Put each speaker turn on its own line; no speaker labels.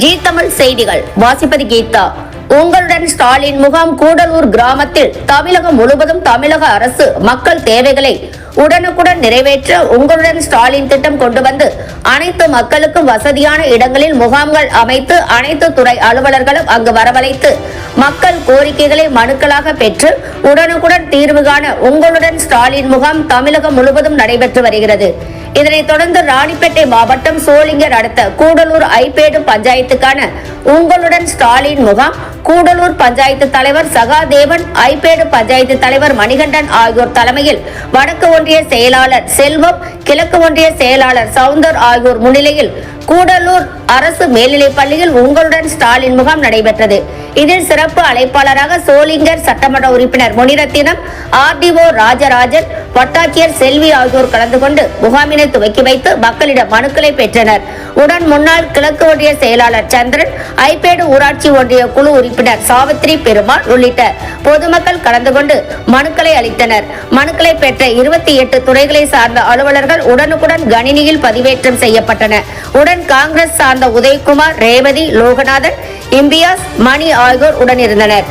G Tamil செய்திகள். வாசிப்பது கீதா. உங்களுடன் ஸ்டாலின் முகாம் கூடலூர் கிராமத்தில் தமிழகம் முழுவதும் தமிழக அரசு மக்கள் தேவைகளை உடனுக்குடன் நிறைவேற்ற உங்களுடன் ஸ்டாலின் திட்டம் கொண்டு வந்து அனைத்து மக்களுக்கும் வசதியான இடங்களில் முகாம்கள் அமைத்து அனைத்து துறை அலுவலர்களும் அங்கு வரவழைத்து மக்கள் கோரிக்கைகளை மனுக்களாக பெற்று உடனுக்குடன் தீர்வு காண உங்களுடன் ஸ்டாலின் முகாம் தமிழகம் முழுவதும் நடைபெற்று வருகிறது. இதனைத் தொடர்ந்து ராணிப்பேட்டை மாவட்டம் சோளிங்கர் அடுத்த கூடலூர் ஐபேடு பஞ்சாயத்துக்கான உங்களுடன் ஸ்டாலின் முகாம். கூடலூர் பஞ்சாயத்து தலைவர் சகாதேவன் ஐபேடு பஞ்சாயத்து தலைவர் மணிகண்டன் ஆகியோர் தலைமையில் வடக்கு ஒன்றிய செயலாளர் செல்வம் கிழக்கு ஒன்றிய செயலாளர் சவுந்தர் ஆகியோர் முன்னிலையில் கூடலூர் அரசு மேல்நிலைப் பள்ளியில் உங்களுடன் ஸ்டாலின் முகாம் நடைபெற்றது. இதில் சிறப்பு அழைப்பாளராக சோளிங்கர் சட்டமன்ற உறுப்பினர் முனிரத்தினம் ஆர்டிஓ ராஜராஜன் வட்டாட்சியர் செல்வி ஆகியோர் கலந்து கொண்டு முகாமினை துவக்கி வைத்து மக்களிடம் மனுக்களை பெற்றனர். உடன் முன்னாள் கிழக்கு ஒன்றிய செயலாளர் சந்திரன் ஐபேடு ஊராட்சி ஒன்றிய குழு உறுப்பினர் சாவித்ரி பெருமாள் உள்ளிட்ட பொதுமக்கள் கலந்து கொண்டு மனுக்களை அளித்தனர். மனுக்களை பெற்ற இருபத்தி எட்டு துறைகளை சார்ந்த அலுவலர்கள் உடனுக்குடன் கணினியில் பதிவேற்றம் செய்யப்பட்டன. உடன் காங்கிரஸ் சார்ந்த உதயகுமார் ரேவதி லோகநாதன் இம்பியாஸ் மணி ஆகியோர் உடனிருந்தனர்.